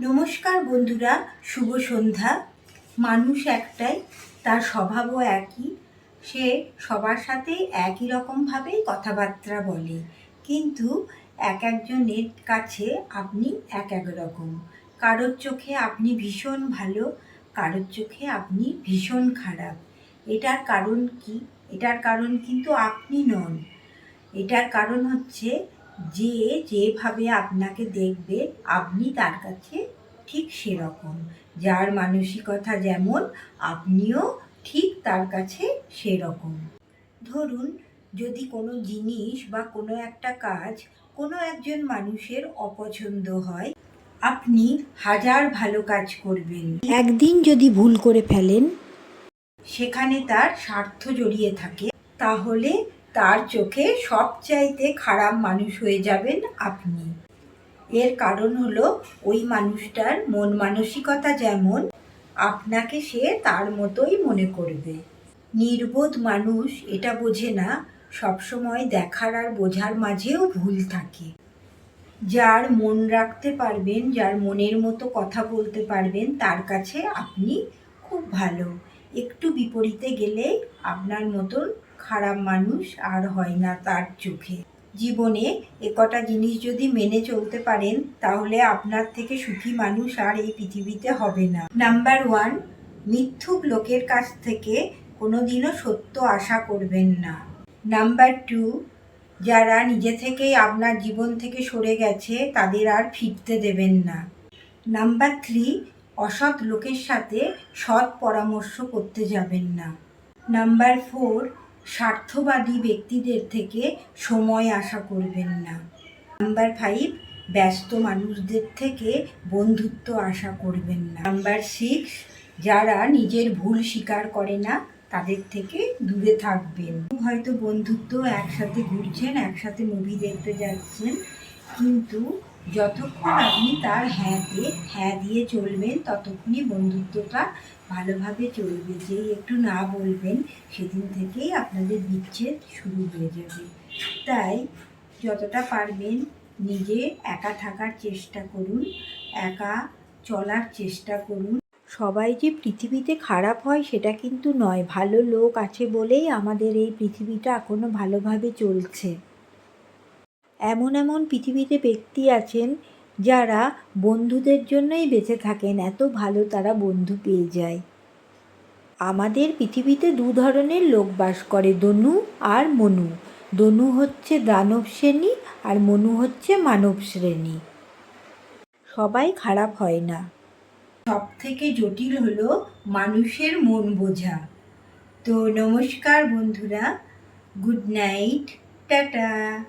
নমস্কার বন্ধুরা, শুভ সন্ধ্যা। মানুষ একটাই, তার স্বভাবও একই। সে সবার সাথে একই রকমভাবেই কথাবার্তা বলে। কিন্তু এক একজনের কাছে আপনি এক এক রকম। কারোর চোখে আপনি ভীষণ ভালো, কারোর চোখে আপনি ভীষণ খারাপ। এটার কারণ কি? এটার কারণ কিন্তু আপনি নন। এটার কারণ হচ্ছে যে যেভাবে আপনাকে দেখবে আপনি তার কাছে ঠিক সেরকম। যার মানসিকতা যেমন আপনিও ঠিক তার কাছে সেরকম। ধরুন যদি কোনো জিনিস বা কোনো একটা কাজ কোনো একজন মানুষের অপছন্দ হয় আপনি হাজার ভালো কাজ করবেন। একদিন যদি ভুল করে ফেলেন সেখানে তার স্বার্থ জড়িয়ে থাকে তাহলে তার চোখে সবচাইতে খারাপ মানুষ হয়ে যাবেন আপনি। এর কারণ হলো ওই মানুষটার মন মানসিকতা যেমন আপনাকে সে তার মতোই মনে করবে। নির্বোধ মানুষ এটা বোঝে না, সবসময় দেখার আর বোঝার মাঝেও ভুল থাকে। যার মন রাখতে পারবেন, যার মনের মতো কথা বলতে পারবেন, তার কাছে আপনি খুব ভালো। একটু বিপরীতে গেলে আপনার মতন খারাপ মানুষ আর হয় না তার চোখে। জীবনে একটা জিনিস যদি মেনে চলতে পারেন, তাহলে আপনার থেকে সুখী মানুষ আর এই পৃথিবীতে হবে না। নাম্বার ওয়ান, মিথ্যুক লোকের কাছ থেকে কোনোদিনও সত্য আশা করবেন না। নাম্বার টু, যারা নিজে থেকেই আপনার জীবন থেকে সরে গেছে, তাদের আর ফিরতে দেবেন না। নাম্বার থ্রি, অসৎ লোকের সাথে সৎ পরামর্শ করতে যাবেন না। নাম্বার ফোর স্বার্থবাদী ব্যক্তিদের থেকে সময় আশা করবেন না। নাম্বার ফাইভ ব্যস্ত মানুষদের থেকে বন্ধুত্ব আশা করবেন না। নাম্বার সিক্স যারা নিজের ভুল স্বীকার করে না, তাদের থেকে দূরে থাকবেন। হয়তো বন্ধুত্ব একসাথে ঘুরছেন, একসাথে মুভি দেখতে যাচ্ছেন, কিন্তু যতক্ষণ আপনি তার হ্যাঁতে হ্যাঁ দিয়ে চলবেন, ততক্ষণই বন্ধুত্বটা ভালোভাবে চলবে। যেই একটু না বলবেন, সেদিন থেকেই আপনাদের বিচ্ছেদ শুরু হয়ে যাবে। তাই যতটা পারবেন নিজে একা থাকার চেষ্টা করুন, একা চলার চেষ্টা করুন। সবাই যে পৃথিবীতে খারাপ হয় সেটা কিন্তু নয়। ভালো লোক আছে বলেই আমাদের এই পৃথিবীটা এখনও ভালোভাবে চলছে। এমন এমন পৃথিবীতে ব্যক্তি আছেন যারা বন্ধুদের জন্যই বেঁচে থাকেন, এত ভালো তারা বন্ধু পেয়ে যায়। আমাদের পৃথিবীতে দু ধরনের লোক বাস করে, দনু আর মনু। দনু হচ্ছে দানব শ্রেণি আর মনু হচ্ছে মানব শ্রেণি। সবাই খারাপ হয় না। সব থেকে জটিল হলো মানুষের মন বোঝা। তো নমস্কার বন্ধুরা, গুড নাইট, টাটা।